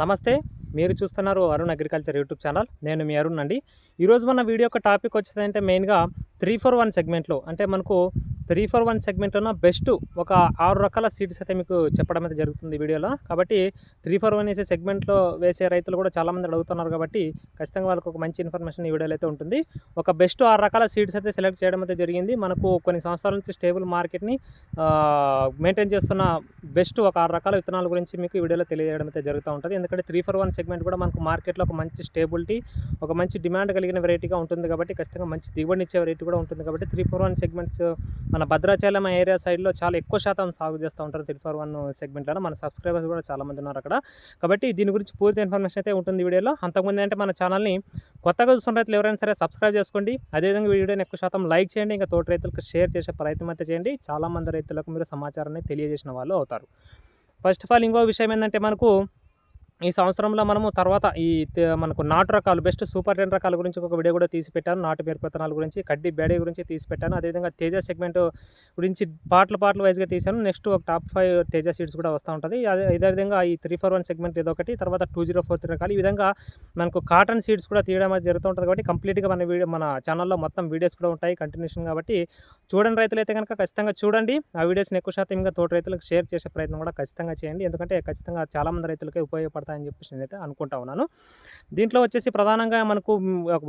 నమస్తే మీరు చూస్తున్నారు అరుణ్ అగ్రికల్చర్ యూట్యూబ్ ఛానల్. నేను మీ అరుణ్ అండి. ఈరోజు మన వీడియో యొక్క టాపిక్ వచ్చేదంటే మెయిన్గా త్రీ ఫోర్ వన్ సెగ్మెంట్లో అంటే మనకు త్రీ ఫోర్ వన్ సెగ్మెంట్లో బెస్ట్ ఒక ఆరు రకాల సీడ్స్ అయితే మీకు చెప్పడం అయితే జరుగుతుంది వీడియోలో. కాబట్టి త్రీ ఫోర్ వన్ వేసే సెగ్మెంట్లో వేసే రైతులు కూడా చాలామంది అడుగుతున్నారు కాబట్టి ఖచ్చితంగా వాళ్ళకి ఒక మంచి ఇన్ఫర్మేషన్ ఈ వీడియోలో అయితే ఉంటుంది. ఒక బెస్ట్ ఆరు రకాల సీడ్స్ అయితే సెలెక్ట్ చేయడం అయితే జరిగింది. మనకు కొన్ని సంవత్సరాల నుంచి స్టేబుల్ మార్కెట్ని మెయింటైన్ చేస్తున్న బెస్ట్ ఒక ఆరు రకాల విత్తనాల గురించి మీకు ఈ వీడియోలో తెలియజేయడం అయితే జరుగుతూ ఉంటుంది. ఎందుకంటే త్రీ ఫోర్ వన్ సెగ్మెంట్ కూడా మనకు మార్కెట్లో ఒక మంచి స్టేబిలిటీ ఒక మంచి డిమాండ్ కలిగిన వెరైటీగా ఉంటుంది కాబట్టి ఖచ్చితంగా మంచి దిగుబడి ఇచ్చే వెరైటీ కూడా ఉంటుంది కాబట్టి త్రీ ఫోర్ వన్ సెగ్మెంట్స్ మన భద్రాచలం ఏరియా సైడ్లో చాలా ఎక్కువ శాతం సాగు చేస్తూ ఉంటారు త్రీ ఫోర్ వన్ సెగ్మెంట్లో మన సబ్స్క్రైబర్స్ కూడా చాలామంది ఉన్నారు అక్కడ. కాబట్టి దీని గురించి పూర్తి ఇన్ఫర్మేషన్ అయితే ఉంటుంది వీడియోలో. అంతకుముందు అంటే మన ఛానల్ని కొత్తగా చూస్తున్న రైతులు ఎవరైనా సరే సబ్స్క్రైబ్ చేసుకోండి. అదేవిధంగా వీడియోని ఎక్కువ శాతం లైక్ చేయండి. ఇంకా తోటి రైతులకు షేర్ చేసే ప్రయత్నం అయితే చేయండి. చాలామంది రైతులకు మీరు సమాచారాన్ని తెలియజేసిన వాళ్ళు అవుతారు. ఫస్ట్ ఆఫ్ ఆల్ ఇంకో విషయం ఏంటంటే మనకు ఈ సంవత్సరంలో మనము తర్వాత ఈ తే- మనకు నాటు రకాలు బెస్ట్ సూపర్ టెన్ రకాల గురించి ఒక వీడియో కూడా తీసి పెట్టాను నాటు పేరుపతనాల గురించి కడ్డీ బేడే గురించి తీసి పెట్టాను అదేవిధంగా తేజ సెగ్మెంట్ గురించి పాటలు పాటలు వైజ్గా తీశాను. నెక్స్ట్ ఒక టాప్ ఫైవ్ తేజ సీడ్స్ కూడా వస్తూ ఉంటుంది. అదే ఇదే విధంగా ఈ త్రీ ఫోర్ వన్ సెగ్మెంట్ ఇదొకటి తర్వాత టూ జీరో ఫోర్ త్రీ రకాలు. ఈ విధంగా మనకు కాటన్ సీడ్స్ కూడా తీయడం జరుగుతూ ఉంటుంది కాబట్టి కంప్లీట్గా మన వీడియో మన ఛానల్లో మొత్తం వీడియోస్ కూడా ఉంటాయి కంటిన్యూషన్ కాబట్టి చూడండి రైతులు అయితే కనుక ఖచ్చితంగా చూడండి. ఆ వీడియోస్ని ఎక్కువ శాతం ఇంకా తోటి రైతులకు షేర్ చేసే ప్రయత్నం కూడా ఖచ్చితంగా చేయండి. ఎందుకంటే ఖచ్చితంగా చాలామంది రైతులకే ఉపయోగపడతాయని చెప్పేసి నేనైతే అనుకుంటా ఉన్నాను. దీంట్లో వచ్చేసి ప్రధానంగా మనకు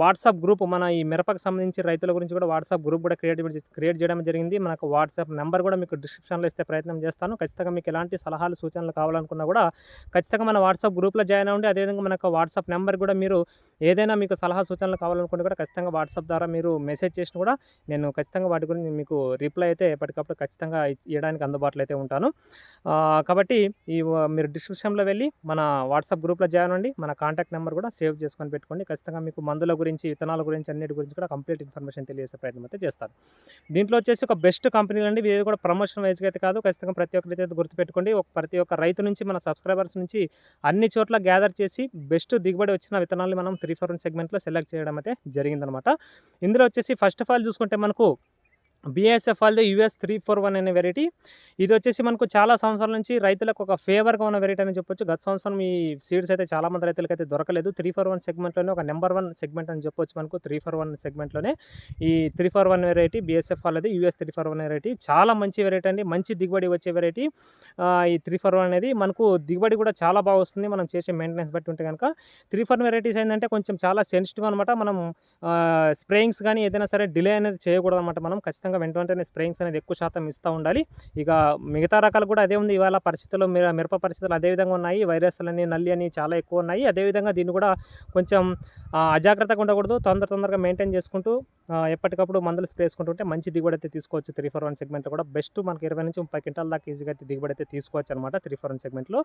వాట్సాప్ గ్రూప్ మన ఈ మిరపకు సంబంధించి రైతుల గురించి కూడా వాట్సాప్ గ్రూప్ కూడా క్రియేట్ క్రియేట్ చేయడం జరిగింది. మనకు వాట్సాప్ నెంబర్ కూడా మీకు డిస్క్రిప్షన్లో ఇస్తే ప్రయత్నం చేస్తాను. ఖచ్చితంగా మీకు ఎలాంటి సలహాలు సూచనలు కావాలనుకున్నా కూడా ఖచ్చితంగా మన వాట్సాప్ గ్రూప్లో జాయిన్ అవ్వండి. అదేవిధంగా మనకు వాట్సాప్ నెంబర్ కూడా మీరు ఏదైనా మీకు సలహా సూచనలు కావాలనుకుంటే కూడా ఖచ్చితంగా వాట్సాప్ ద్వారా మీరు మెసేజ్ చేసిన కూడా నేను ఖచ్చితంగా వాటి గురించి మీకు రిప్లై అయితే ఎప్పటికప్పుడు ఖచ్చితంగా ఇవ్వడానికి అందుబాటులో అయితే ఉంటాను. కాబట్టి ఈ మీరు డిస్క్రిప్షన్లో వెళ్ళి మన వాట్సాప్ గ్రూప్లో జాయిన్ అండి మన కాంటాక్ట్ నెంబర్ కూడా సేవ్ చేసుకొని పెట్టుకోండి. ఖచ్చితంగా మీకు మందుల గురించి విత్తనాల గురించి అన్నిటి గురించి కూడా కంప్లీట్ ఇన్ఫర్మేషన్ తెలియజేసే ప్రయత్నం అయితే చేస్తారు దీంట్లో వచ్చేసి ఒక బెస్ట్ కంపెనీలు అండి. ఇది కూడా ప్రమోషన్ వైజ్గా అయితే కాదు. ఖచ్చితంగా ప్రతి ఒక్కరైతే అయితే గుర్తుపెట్టుకోండి. ఒక ప్రతి ఒక్క రైతు నుంచి మన సబ్స్క్రైబర్స్ నుంచి అన్ని చోట్ల గ్యాదర్ చేసి బెస్ట్ దిగుబడి వచ్చిన విత్తనాలు మనం త్రీ ఫోర్ సెగ్మెంట్లో సెలెక్ట్ చేయడం అయితే జరిగిందనమాట. ఇందులో వచ్చేసి ఫస్ట్ ఆఫ్ ఆల్ చూసుకుంటే మనకు బీఎస్ఎఫ్ వాళ్ళది యూఎస్ త్రీ ఫోర్ వన్ అనే వెరైటీ ఇది వచ్చేసి మనకు చాలా సంవత్సరాల నుంచి రైతులకు ఒక ఫేవర్గా ఉన్న వెరైటీ అని చెప్పొచ్చు. గత సంవత్సరం ఈ సీడ్స్ అయితే చాలా మంది రైతులకు అయితే దొరకలేదు. త్రీ ఫోర్ వన్ సెగ్మెంట్లోనే ఒక నెంబర్ వన్ సెగ్మెంట్ అని చెప్పొచ్చు మనకు. త్రీ ఫోర్ వన్ సెగ్మెంట్లోనే ఈ three four one variety BSF వాళ్ళది US three four one variety చాలా మంచి వెరైటీ అండి. మంచి దిగుబడి వచ్చే వెరైటీ ఈ త్రీ ఫోర్ వన్ అనేది మనకు దిగుబడి కూడా చాలా బాగా వస్తుంది. మనం చేసే మెయింటెనెన్స్ బట్టి ఉంటే కనుక త్రీ ఫోర్ వెరైటీస్ ఏంటంటే కొంచెం చాలా సెన్సిటివ్ అనమాట మనం స్ప్రేయింగ్స్ కానీ ఏదైనా సరే డిలే అనేది చేయకూడదు అనమాట మనం. ఖచ్చితంగా వెంట వెంటనే స్ప్రేయింగ్స్ అనేది ఎక్కువ శాతం ఇస్తూ ఉండాలి. ఇక మిగతా రకాలు కూడా అదే ఉంది. ఇవాళ పరిస్థితులు మిరప పరిస్థితులు అదే విధంగా ఉన్నాయి. వైరస్లని నల్లి అని చాలా ఎక్కువ ఉన్నాయి. అదేవిధంగా దీన్ని కూడా కొంచెం అజాగ్రత్తగా ఉండకూడదు. తొందర తొందరగా మెయింటైన్ చేసుకుంటూ ఎప్పటికప్పుడు మందులు స్ప్రే చేసుకుంటుంటే మంచి దిగుబడి అయితే తీసుకోవచ్చు. త్రీ ఫోర్ వన్ సెగ్మెంట్ కూడా బెస్ట్. మనకి ఇరవై నుంచి ముప్పై క్వింటాల దాకా ఈజీగా అయితే దిగుబడి అయితే తీసుకోవచ్చు అనమాట త్రీ ఫోర్ వన్ సెగ్మెంట్లో.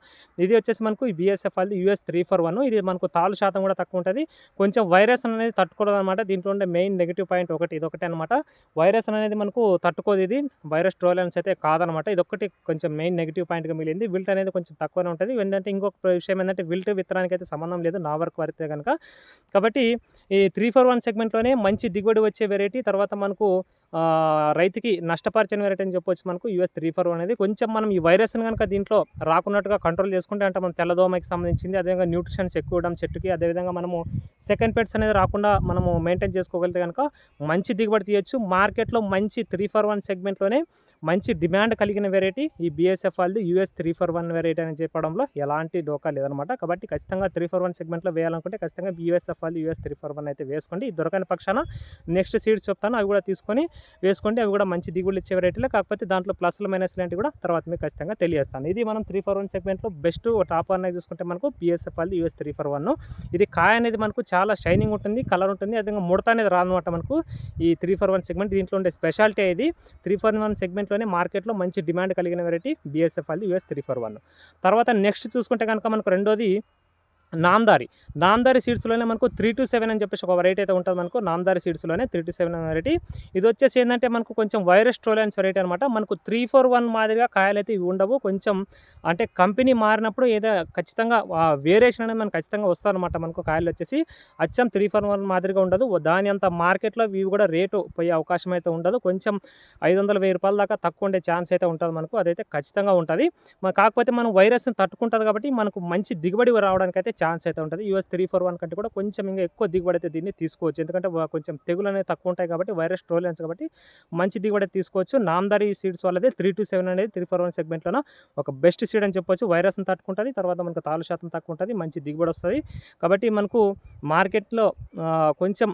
ఇది వచ్చేసి మనకు ఈ అది యూఎస్ త్రీ ఫోర్ వన్. ఇది మనకు తాలు శాతం కూడా తక్కువ ఉంటుంది. కొంచెం వైరస్ అనేది తట్టుకోవడం అనమాట దీంట్లో ఉండే మెయిన్ నెగిటివ్ పాయింట్ ఒకటి. ఇది ఒకటి అనమాట వైరస్ అనేది మనకు తట్టుకోదు. ఇది వైరస్ ట్రోలెన్స్ అయితే కాదనమాట. ఇది ఒకటి కొంచెం మెయిన్ నెగిటివ్ పాయింట్గా మిగిలింది. విల్ట్ అనేది కొంచెం తక్కువనే ఉంటుంది. ఏంటంటే ఇంకొక విషయం ఏంటంటే విల్ట్ విత్తనానికి అయితే సంబంధం లేదు. నా వరకు వరితే కనుక కాబట్టి ఈ త్రీ ఫోర్ వన్ సెగ్మెంట్లోనే మంచి దిగుబడి వచ్చే వెరైటీ తర్వాత మనకు రైతుకి నష్టపరిచిన వెరైటీ అని చెప్పొచ్చు మనకు యూఎస్ త్రీ ఫోర్ అనేది. కొంచెం మనం ఈ వైరస్ని కనుక దీంట్లో రాకున్నట్టుగా కంట్రోల్ చేసుకుంటే అంటే మనం తెల్లదోమకి సంబంధించింది అదేవిధంగా న్యూట్రిషన్స్ ఎక్కువ ఇవ్వడం చెట్టుకి అదేవిధంగా మనము సెకండ్ పెట్స్ అనేది రాకుండా మనము మెయింటైన్ చేసుకోగలిగితే కనుక మంచి దిగుబడి తీయొచ్చు. మార్కెట్లో మంచి త్రీ ఫోర్ వన్ సెగ్మెంట్లోనే మంచి డిమాండ్ కలిగిన వెరైటీ ఈ బీఎస్ఎఫ్ వాళ్ళది US three four one variety అని చెప్పడంలో ఎలాంటి డోకా లేదనమాట కాబట్టి ఖచ్చితంగా త్రీ ఫోర్ వన్ సెగ్మెంట్లో వేయాలనుకుంటే ఖచ్చితంగా బీఎస్ఎఫ్ వాళ్ళది యూఎస్ త్రీ ఫోర్ వన్ అయితే వేసుకోండి. ఇది దొరకని పక్షాన నెక్స్ట్ సీడ్స్ చెప్తాను. అవి కూడా తీసుకొని వేసుకోండి. అవి కూడా మంచి దిగుబడి ఇచ్చే వెరైటీలో కాకపోతే దాంట్లో ప్లస్లు మైనస్ లాంటివి కూడా తర్వాత మీకు ఖచ్చితంగా తెలియజేస్తాను. ఇది మనం త్రీ ఫోర్ వన్ సెగ్మెంట్లో బెస్ట్ టాప్ వన్ చూసుకుంటే మనకు బీఎస్ఎఫ్ వాళ్ళది యూఎస్ త్రీ ఫోర్ వన్ ఇది కాయ అనేది మనకు చాలా షైనింగ్ ఉంటుంది కలర్ ఉంటుంది. అదేవిధంగా ముడత అనేది రాదనమాట మనకు ఈ త్రీ ఫోర్ వన్ సెగ్మెంట్ దీంట్లో ఉండే స్పెషాలిటీ ఇది. త్రీ ఫోర్ వన్ సెగ్మెంట్ సెగ్మెంట్లోనే మార్కెట్లో మంచి డిమాండ్ కలిగిన వెరైటీ బిఎస్ఎఫ్ అది యూఎస్ త్రీ ఫోర్ వన్ తర్వాత నెక్స్ట్ చూసుకుంటే కనుక మనకు రెండోది నాందారి. నాందారి సీడ్స్లోనే మనకు త్రీ టు సెవెన్ అని చెప్పేసి ఒక వెరైటీ అయితే ఉంటుంది మనకు. నాందారి సీడ్స్లోనే త్రీ టు సెవెన్ వెరైటీ ఇది వచ్చేసి ఏంటంటే మనకు కొంచెం వైరస్ ట్రోలెన్స్ వెరైటీ అనమాట మనకు త్రీ ఫోర్ వన్ మాదిరిగా కాయలు అయితే ఇవి ఉండవు. కొంచెం అంటే కంపెనీ మారినప్పుడు ఏదో ఖచ్చితంగా వేరియేషన్ అనేది మనకు ఖచ్చితంగా వస్తారనమాట మనకు కాయలు వచ్చేసి. అచ్చం త్రీ ఫోర్ వన్ మాదిరిగా ఉండదు. దాని అంత మార్కెట్లో ఇవి కూడా రేటు పోయే అవకాశం అయితే ఉండదు. కొంచెం ఐదు వందల వెయ్యి రూపాయల దాకా తక్కువ ఉండే ఛాన్స్ అయితే ఉంటుంది మనకు. అదైతే ఖచ్చితంగా ఉంటుంది. కాకపోతే మనం వైరస్ని తట్టుకుంటుంది కాబట్టి మనకు మంచి దిగుబడి రావడానికి అయితే ఛాన్స్ అయితే ఉంటుంది. యూఎస్ త్రీ ఫోర్ వన్ కంటే కూడా కొంచెం ఇంకా ఎక్కువ దిగుబడి అయితే దీన్ని తీసుకోవచ్చు. ఎందుకంటే కొంచెం తెగులు అనేది తక్కువ ఉంటాయి కాబట్టి వైరస్ ట్రోలెన్స్ కాబట్టి మంచి దిగుబడి తీసుకోవచ్చు. నామ్దారి సీడ్స్ వాళ్ళది త్రీ టు సెవెన్ అనేది త్రీ ఫోర్ వన్ సెగ్మెంట్లో ఒక బెస్ట్ సీడ్ అని చెప్పొచ్చు. వైరస్ని తట్టుకుంటుంది తర్వాత మనకు తాలు శాతం తక్కువ ఉంటుంది మంచి దిగుబడి వస్తుంది. కాబట్టి మనకు మార్కెట్లో కొంచెం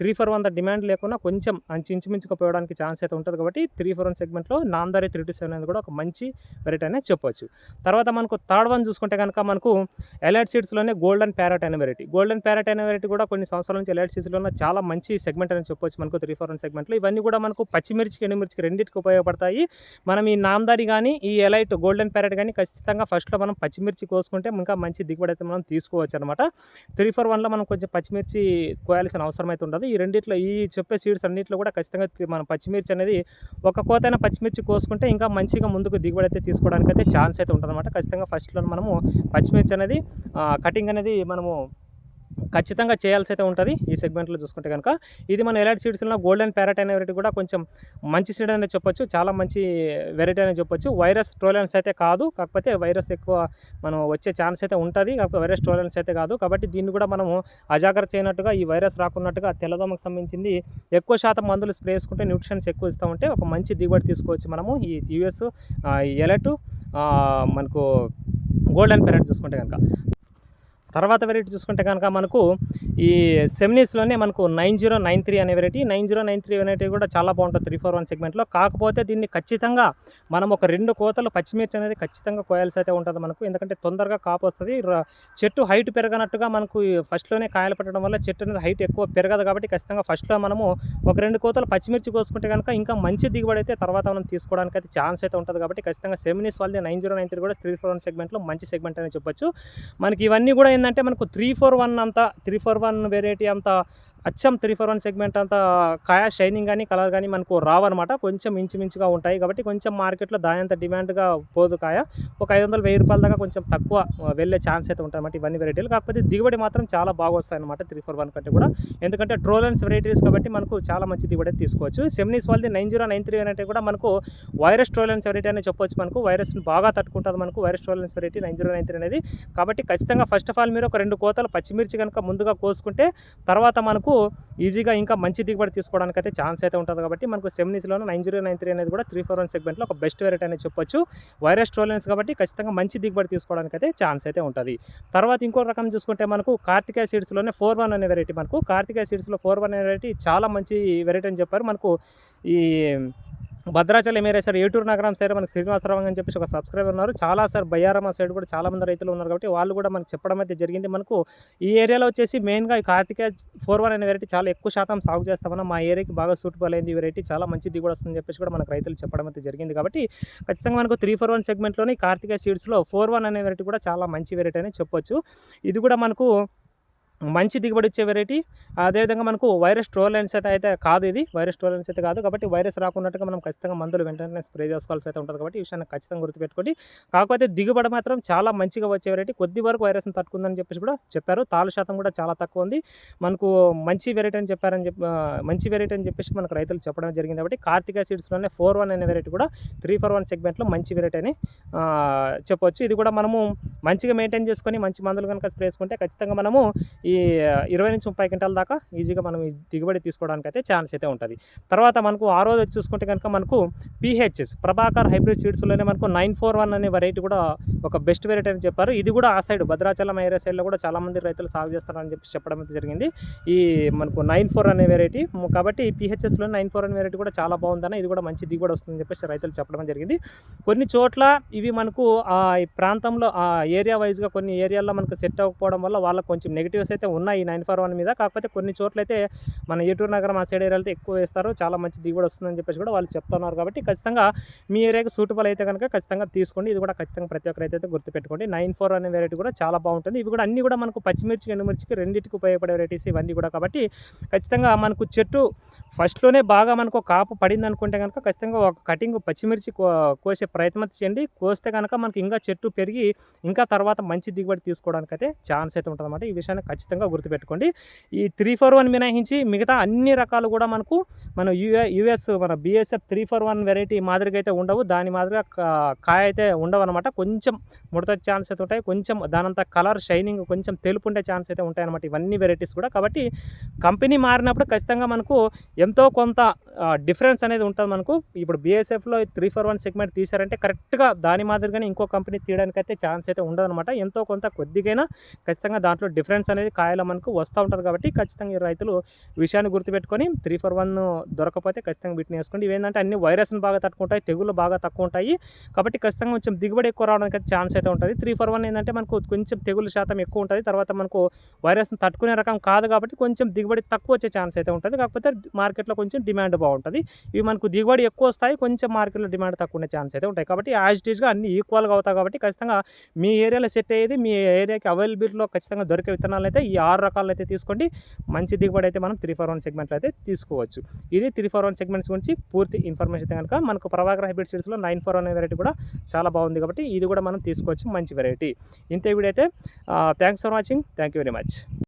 త్రీ ఫోర్ వన్ డిమాండ్ లేకుండా కొంచెం అంచు ఇంచుమించుకు పోవడానికి ఛాన్స్ అయితే ఉంటుంది కాబట్టి త్రీ ఫోర్ వన్ సెగ్మెంట్లో నామ్దారి త్రీ టు సెవెన్ అనేది కూడా ఒక మంచి వెరైటీ అనేది చెప్పొచ్చు. తర్వాత మనకు థర్డ్ వన్ చూసుకుంటే కనుక మనకు ఎలైట్ సీడ్స్లోనే గోల్డెన్ ప్యారెట్ అనే వెరైటీ గోల్డెన్ ప్యారెట్ అనే వెరైటీ కూడా కొన్ని సంవత్సరాల నుంచి ఎలైట్ సీడ్స్లో చాలా మంచి సెగ్మెంట్ అని చెప్పొచ్చు మనకు త్రీ ఫోర్ సెగ్మెంట్లో ఇవన్నీ కూడా మనకు పచ్చిమిర్చికి ఎండుమిర్చికి రెండింటికి ఉపయోగపడతాయి. మనం ఈ నామ్దారి కానీ ఈ ఎలైట్ గోల్డెన్ ప్యారెట్ కానీ ఖచ్చితంగా ఫస్ట్లో మనం పచ్చిమిర్చి కోసుకుంటే ఇంకా మంచి దిగుబడి అయితే మనం తీసుకోవచ్చు అనమాట త్రీ ఫోర్ వన్లో మనం కొంచెం పచ్చిమిర్చి కోయాల్సిన అవసరం అయితే ఉండదు. ఈ రెండిట్లో ఈ చెప్పే సీడ్స్ అన్నింటిలో కూడా ఖచ్చితంగా మనం పచ్చిమిర్చి అనేది ఒక కోతైన పచ్చిమిర్చి కోసుకుంటే ఇంకా మంచిగా ముందుకు దిగుబడి అయితే తీసుకోవడానికి అయితే ఛాన్స్ అయితే ఉంటుంది అనమాట ఖచ్చితంగా ఫస్ట్లో మనము పచ్చిమిర్చి అనేది కటింగ్ అనేది మనము ఖచ్చితంగా చేయాల్సి అయితే ఉంటుంది ఈ సెగ్మెంట్లో చూసుకుంటే కనుక. ఇది మన ఎలాంటి సీడ్స్లో గోల్డెన్ ప్యారెట్ అనే వెరైటీ కూడా కొంచెం మంచి సీడ్ అనేది చెప్పొచ్చు చాలా మంచి వెరైటీ అనేది చెప్పొచ్చు. వైరస్ ట్రోలెన్స్ అయితే కాదు కాకపోతే వైరస్ ఎక్కువ మనం వచ్చే ఛాన్స్ అయితే ఉంటుంది కాకపోతే వైరస్ ట్రోలెన్స్ అయితే కాదు. కాబట్టి దీన్ని కూడా మనము అజాగ్రత్త చేయనట్టుగా ఈ వైరస్ రాకున్నట్టుగా తెల్లదోమకు సంబంధించింది ఎక్కువ శాతం మందులు స్ప్రే చేసుకుంటే న్యూట్రిషన్స్ ఎక్కువ ఇస్తూ ఉంటే ఒక మంచి దిగుబడి తీసుకోవచ్చు మనము ఈ యూఎస్ ఎలటు మనకు గోల్డెన్ ప్యారెట్ చూసుకుంటే కనుక. తర్వాత వెరైటీ చూసుకుంటే కనుక మనకు ఈ సెమినీస్లోనే మనకు నైన్ జీరో నైన్ త్రీ అనే variety nine zero nine three variety కూడా చాలా బాగుంటుంది త్రీ ఫోర్ వన్ సెగ్మెంట్లో కాకపోతే దీన్ని ఖచ్చితంగా మనం ఒక రెండు కోతలు పచ్చిమిర్చి అనేది ఖచ్చితంగా కోయాల్సి అయితే ఉంటుంది మనకు. ఎందుకంటే తొందరగా కాపు వస్తుంది. చెట్టు హైట్ పెరగనట్టుగా మనకు ఈ ఫస్ట్లోనే కాయలు పెట్టడం వల్ల చెట్టు అనేది హైట్ ఎక్కువ పెరగదు కాబట్టి ఖచ్చితంగా ఫస్ట్లో మనము ఒక రెండు కోతలు పచ్చిమిర్చి కోసుకుంటే కనుక ఇంకా మంచి దిగుబడి అయితే తర్వాత మనం తీసుకోవడానికి అయితే ఛాన్స్ అయితే ఉంటుంది కాబట్టి ఖచ్చితంగా సెమినీస్ వాళ్ళది నైన్ జీరో నైన్ త్రీ కూడా త్రీ ఫోర్ వన్ సెగ్మెంట్లో మంచి సెగ్మెంట్ అని చెప్పొచ్చు. మనకి ఇవన్నీ కూడా ఏంటంటే మనకు త్రీ ఫోర్ వన్ అంతా త్రీ ఫోర్ వన్ వెరైటీ అంతా అచ్చం త్రీ ఫోర్ వన్ సెగ్మెంట్ అంతా కాయ షైనింగ్ కానీ కలర్ కానీ మనకు రావన్నమాట. కొంచెం ఇంచుమించుగా ఉంటాయి కాబట్టి కొంచెం మార్కెట్లో దానంత డిమాండ్గా పోదు కాయ. ఒక ఐదు వందల వెయ్యి రూపాయల దాకా కొంచెం తక్కువ వెళ్ళే ఛాన్స్ అయితే ఉంటుంది అన్నమాట ఇవన్నీ వెరైటీలు కాకపోతే దిగుబడి మాత్రం చాలా బాగా వస్తాయి అనమాట త్రీ ఫోర్ వన్ కంటే కూడా. ఎందుకంటే ట్రోలెన్స్ వెరైటీస్ కాబట్టి మనకు చాలా మంచి దిగుబడి తీసుకోవచ్చు. సెమినీస్ వాళ్ళది నైన్ జీరో నైన్ త్రీ అంటే కూడా మనకు వైరస్ ట్రోలెన్స్ వెరైటీ అనేది చెప్పొచ్చు మనకు. వైరస్ని బాగా తట్టుకుంటుంది మనకు virus tolerance variety nine zero nine three అనేది. కాబట్టి ఖచ్చితంగా ఫస్ట్ ఆఫ్ ఆల్ మీరు ఒక రెండు కోతలు పచ్చిమిర్చి కనుక ముందుగా కోసుకుంటే తర్వాత మనకు ఈజీగా ఇంకా మంచి దిగుబడి తీసుకోవడానికి అయితే ఛాన్స్ అయితే ఉంటుంది కాబట్టి మనకు సెమినీస్లో నైన్ జీరో నైన్ త్రీ అనేది కూడా త్రీ ఫోర్ వన్ సెగ్మెంట్లో ఒక బెస్ట్ వెరైటీ అనేది చెప్పొచ్చు. వైరస్ ట్రోలెన్స్ కాబట్టి ఖచ్చితంగా మంచి దిగుబడి తీసుకోవడానికి అయితే ఛాన్స్ అయితే ఉంటుంది. తర్వాత ఇంకో రకం చూసుకుంటే మనకు కార్తికేయ సీడ్స్లోనే ఫోర్ వన్ అనే వెరైటీ మనకు కార్తికేయ సీడ్స్లో ఫోర్ వన్ అనే వెరైటీ చాలా మంచి వెరైటీ అని చెప్పారు. మనకు ఈ భద్రాచలం ఏరియా సార్ ఏటూరు నగరం సైడ్ మనకి శ్రీనివాసరావు అని చెప్పేసి ఒక సబ్స్క్రైబర్ ఉన్నారు. చాలా సార్ బయ్యారమ్మ సైడ్ కూడా చాలామంది రైతులు ఉన్నారు కాబట్టి వాళ్ళు కూడా మనకు చెప్పడం అయితే జరిగింది. మనకు ఈ ఏరియాలో వచ్చేసి మెయిన్గా ఈ ఫోర్ వన్ అనే వెరైటీ చాలా ఎక్కువ శాతం సాగు చేస్తామని మా ఏరియాకి బాగా సూటబుల్ అయింది. ఈ వెరైటీ చాలా మంచి దిగుబడి వస్తుందని చెప్పేసి కూడా మనకు రైతులు చెప్పడం అయితే జరిగింది. కాబట్టి ఖచ్చితంగా మనకు త్రీ ఫోర్ వన్ సెగ్మెంట్లోని కార్తిక సీడ్స్లో ఫోర్ వన్ అనే వెరైటీ కూడా చాలా మంచి వెరైటీ అని చెప్పొచ్చు. ఇది కూడా మనకు మంచి దిగుబడి ఇచ్చే వెరైటీ అదేవిధంగా మనకు వైరస్ ట్రోలెన్స్ అయితే అయితే కాదు ఇది. వైరస్ ట్రోలెన్స్ అయితే కాదు కాబట్టి వైరస్ రాకున్నట్టుగా మనం ఖచ్చితంగా మందులు వెంటనే స్ప్రే చేసుకోవాల్సి అయితే ఉంటుంది కాబట్టి ఈ విషయాన్ని ఖచ్చితంగా గుర్తుపెట్టుకోండి. కాకపోతే దిగుబడి మాత్రం చాలా మంచిగా వచ్చే వెరైటీ కొద్ది వరకు వైరస్ని తట్టుకుందని చెప్పేసి కూడా చెప్పారు. తాళ శాతం కూడా చాలా తక్కువ ఉంది. మనకు మంచి వెరైటీ అని చెప్పారని చెప్పి మంచి వెరైటీ అని చెప్పేసి మనకు రైతులు చెప్పడం జరిగింది కాబట్టి కార్తిక సీడ్స్లోనే ఫోర్ వన్ అనే వెరైటీ కూడా త్రీ ఫోర్ వన్ సెగ్మెంట్లో మంచి వెరైటీ అని చెప్పవచ్చు చెప్పొచ్చు. ఇది కూడా మనము మంచిగా మెయింటైన్ చేసుకొని మంచి మందులు కనుక స్ప్రే చేసుకుంటే ఖచ్చితంగా మనము ఈ ఇరవై నుంచి ముప్పై క్వింటాల దాకా ఈజీగా మనం ఈ దిగుబడి తీసుకోవడానికి అయితే ఛాన్స్ అయితే ఉంటుంది. తర్వాత మనకు ఆ రోజు చూసుకుంటే కనుక మనకు పిహెచ్ఎస్ ప్రభాకర్ హైబ్రిడ్ సీడ్స్లోనే మనకు నైన్ ఫోర్ వన్ అనే వెరైటీ కూడా ఒక బెస్ట్ వెరైటీ అని చెప్పారు. ఇది కూడా ఆ సైడ్ భద్రాచలం ఏరియా సైడ్లో కూడా చాలామంది రైతులు సాగు చేస్తారని చెప్పి చెప్పడం అయితే జరిగింది. ఈ మనకు నైన్ ఫోర్ అనే వెరైటీ కాబట్టి పిహెచ్ఎస్లో నైన్ ఫోర్ అనే వెరైటీ కూడా చాలా బాగుందని ఇది కూడా మంచి దిగుబడి వస్తుందని చెప్పేసి రైతులు చెప్పడం జరిగింది. కొన్ని చోట్ల ఇవి మనకు ఆ ప్రాంతంలో ఆ ఏరియా వైజ్గా కొన్ని ఏరియాల్లో మనకు సెట్ అవ్వకపోవడం వల్ల వాళ్ళకి కొంచెం నెగిటివ్స్ అయితే ఉన్నాయి. నైన్ ఫోర్ వన్ మీద. కాకపోతే కొన్ని చోట్ల అయితే మన ఏటూరు నగరం ఆ సైడ్ ఏరియాలో ఎక్కువ వేస్తారు. చాలా మంచి దిగుబడి వస్తుందని చెప్పేసి కూడా వాళ్ళు చెప్తున్నారు కాబట్టి ఖచ్చితంగా మీ ఏరియాకి సూటబుల్ అయితే కనుక ఖచ్చితంగా తీసుకోండి. ఇది కూడా ఖచ్చితంగా ప్రతి ఒక్కరు అయితే గుర్తుపెట్టుకోండి. నైన్ ఫోర్ అనే వెరైటీ కూడా చాలా బాగుంటుంది. ఇవి కూడా అన్ని కూడా మనకు పచ్చిమిర్చి ఎండుమిర్చికి రెండింటికి ఉపయోగపడే వెరైటీస్ ఇవన్నీ కూడా కాబట్టి ఖచ్చితంగా మనకు చెట్టు ఫస్ట్లోనే బాగా మనకు కాపు పడింది అనుకుంటే కనుక ఖచ్చితంగా ఒక కటింగ్ పచ్చిమిర్చి కో కోసే ప్రయత్నం చేయండి. కోస్తే కనుక మనకి ఇంకా చెట్టు పెరిగి ఇంకా తర్వాత మంచి దిగుబడి తీసుకోవడానికి అయితే ఛాన్స్ అయితే ఉంటుందన్నమాట. ఈ విషయాన్ని ఖచ్చితంగా గుర్తుపెట్టుకోండి. ఈ త్రీ ఫోర్ వన్ మినహాయించి మిగతా అన్ని రకాలు కూడా మనకు మన యూఏ యూఎస్ మన BSF three four one variety మాదిరిగా అయితే ఉండవు. దాని మాదిరిగా కాయ అయితే ఉండవు అనమాట కొంచెం ముడత ఛాన్స్ అయితే ఉంటాయి. కొంచెం దానంతా కలర్ షైనింగ్ కొంచెం తెలుపు ఉండే ఛాన్స్ అయితే ఉంటాయి అనమాట ఇవన్నీ వెరైటీస్ కూడా. కాబట్టి కంపెనీ మారినప్పుడు ఖచ్చితంగా మనకు ఎంతో కొంత డిఫరెన్స్ అనేది ఉంటుంది మనకు. ఇప్పుడు బీఎస్ఎఫ్లో త్రీ ఫోర్ వన్ సెగ్మెంట్ తీసారంటే కరెక్ట్గా దాని మాదిరిగానే ఇంకో కంపెనీ తీయడానికి అయితే ఛాన్స్ అయితే ఉండదనమాట ఎంతో కొంత కొద్దిగైనా ఖచ్చితంగా దాంట్లో డిఫరెన్స్ అనేది కాయలో మనకు వస్తూ ఉంటుంది కాబట్టి ఖచ్చితంగా ఈ రైతులు విషయాన్ని గుర్తుపెట్టుకొని త్రీ ఫోర్ వన్ దొరకపోతే ఖచ్చితంగా వీటిని వేసుకోండి. ఇవేంటంటే అన్ని వైరస్ని బాగా తట్టుకుంటాయి తెగులు బాగా తక్కువ ఉంటాయి కాబట్టి ఖచ్చితంగా కొంచెం దిగుబడి ఎక్కువ రావడానికి అయితే ఛాన్స్ అయితే ఉంటుంది. త్రీ ఫోర్ వన్ ఏంటంటే మనకు కొంచెం తెగులు శాతం ఎక్కువ ఉంటుంది. తర్వాత మనకు వైరస్ని తట్టుకునే రకం కాదు కాబట్టి కొంచెం దిగుబడి తక్కువ వచ్చే ఛాన్స్ అయితే ఉంటుంది. కాకపోతే మార్కెట్లో కొంచెం డిమాండ్ బాగుంటుంది. ఇవి మనకు దిగుబడి ఎక్కువ వస్తాయి కొంచెం మార్కెట్లో డిమాండ్ తక్కువ ఉండే ఛాన్స్ అయితే ఉంటాయి. కాబట్టి యాజ్ టీజ్గా అన్ని ఈక్వల్గా అవుతాయి కాబట్టి ఖచ్చితంగా మీ ఏరియాలో సెట్ అయ్యేది మీ ఏరియాకి అవైలబిలిటీలో ఖచ్చితంగా దొరికే విత్తనాలు అయితే ఈ ఆరు రకాలు అయితే తీసుకోండి. మంచి దిగుబడి అయితే మనం త్రీ ఫోర్ వన్ సెగ్మెంట్లో అయితే తీసుకోవచ్చు. ఇది త్రీ ఫోర్ వన్ సెగ్మెంట్స్ గురించి పూర్తి ఇన్ఫర్మేషన్ అయితే కనుక మనకు ప్రభాకర్ హైబ్రిడ్ సీడ్స్లో నైన్ ఫోర్ వన్ వెరైటీ కూడా చాలా బాగుంది కాబట్టి ఇది కూడా మనం తీసుకోవచ్చు మంచి వెరైటీ. ఇంతే video thanks for watching thank you very much